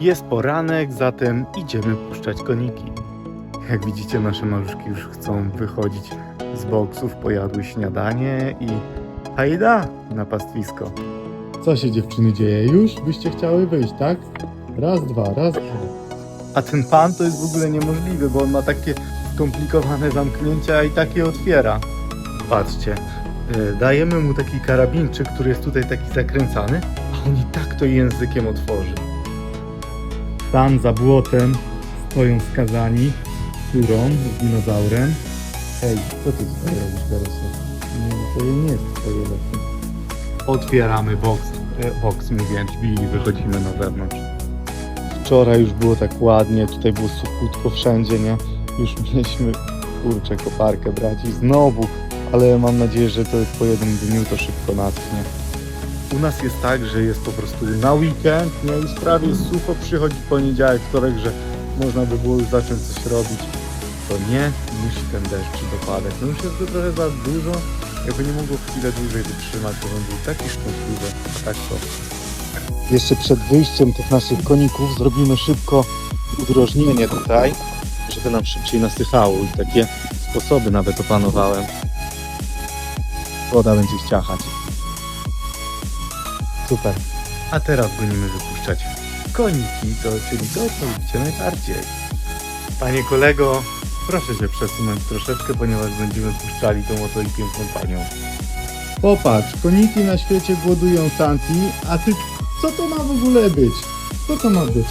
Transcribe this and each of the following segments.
Jest poranek, zatem idziemy puszczać koniki. Jak widzicie, nasze maluszki już chcą wychodzić z boksów, pojadły śniadanie i hajda na pastwisko. Co się dziewczyny dzieje? Już byście chciały wyjść, tak? Raz, dwa, raz, dwa. A ten pan to jest w ogóle niemożliwy, bo on ma takie skomplikowane zamknięcia i takie otwiera. Patrzcie, y, dajemy mu taki karabinczyk, który jest tutaj taki zakręcany, a on i tak to językiem otworzy. Tam za błotem stoją skazani kurą z dinozaurem. Hej, co ty tutaj robisz, Garosław? Nie, to nie jest twoje lekkie. Otwieramy boks, y, boks mówię, drzwi i wychodzimy na zewnątrz. Wczoraj już było tak ładnie, tutaj było suchutko wszędzie, nie? Już mieliśmy, kurczę, koparkę brać i znowu, ale mam nadzieję, że to po jednym dniu to szybko naschnie. U nas jest tak, że jest po prostu na weekend, nie? I sprawie sucho przychodzi poniedziałek, wtorek, że można by było już zacząć coś robić. To nie musi ten deszcz dopadać. No już jest to trochę za dużo, jakby nie mogło chwilę dłużej wytrzymać, to bym był taki szczęśliwy. Tak to jeszcze przed wyjściem tych naszych koników zrobimy szybko udrożnienie tutaj, żeby nam szybciej nasychało i takie sposoby nawet opanowałem. Woda będzie ściachać. Super. A teraz będziemy wypuszczać koniki, to czyli to, co lubicie najbardziej. Panie kolego, proszę się przesunąć troszeczkę, ponieważ będziemy puszczali tą oto i piękną panią. Popatrz, koniki na świecie głodują Santi, a ty co to ma w ogóle być? Co to ma być?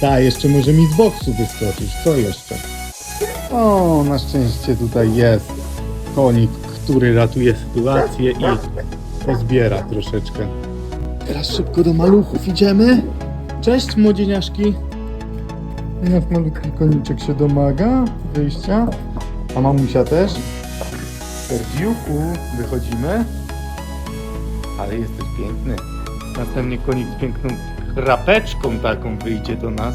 Ta, jeszcze może mi z boksu wyskoczyć. Co jeszcze? O, na szczęście tutaj jest konik, który ratuje sytuację i pozbiera troszeczkę. Teraz szybko do maluchów idziemy. Cześć młodzieniaszki. Nasz malutki koniczek się domaga wyjścia. A mamusia też. Serdziuku, wychodzimy. Ale jesteś piękny. Następnie konik z piękną chrapeczką taką wyjdzie do nas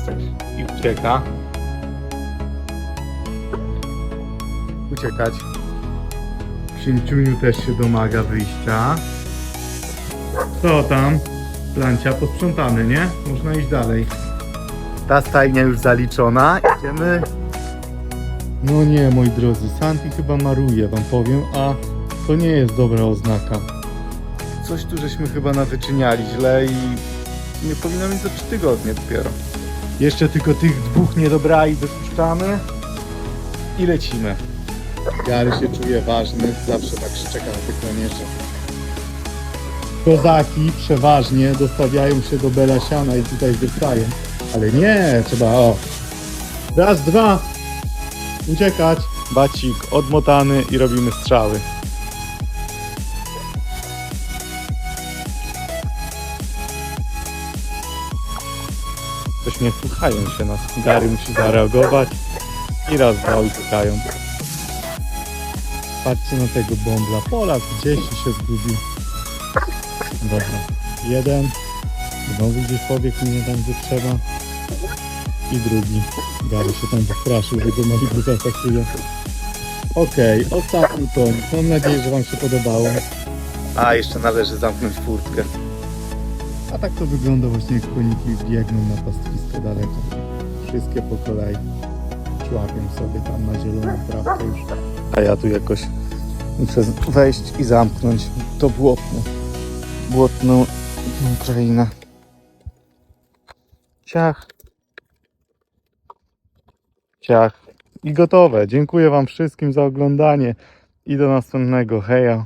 i ucieka. Uciekać. Księciuniu też się domaga wyjścia. Co tam? Plancia posprzątany, nie? Można iść dalej. Ta stajnia już zaliczona. Idziemy. No nie, moi drodzy, Santi chyba maruje, wam powiem, a to nie jest dobra oznaka. Coś tu żeśmy chyba nawyczyniali źle i nie powinno mieć za 3 tygodnie dopiero. Jeszcze tylko tych dwóch nie dobrali wypuszczamy i lecimy. Gary się czuje ważny, zawsze tak szczeka na tych manierze. Kozaki przeważnie dostawiają się do Belasiana i tutaj wystają. Ale nie, trzeba o. Raz, dwa. Uciekać. Bacik odmotany i robimy strzały. Coś nie słuchają się nas. Gary musi zareagować i raz, dwa uciekają. Patrzcie na tego bąbla. Polak gdzieś się zgubił. Dobra. Jeden. Znowu gdzieś pobiegł nie tam gdzie trzeba. I drugi. Gary się tam wystraszył, że go Malibu zaatakuje. Okej, ostatni koń. Mam nadzieję, że Wam się podobało. A, jeszcze należy zamknąć furtkę. A tak to wygląda właśnie jak koniki biegną na pastwisko daleko. Wszystkie po kolei. Człapią sobie tam na zieloną trawkę już. A ja tu jakoś muszę wejść i zamknąć to błotno. Błotną krainę. Ciach. Ciach. I gotowe. Dziękuję Wam wszystkim za oglądanie i do następnego. Heja.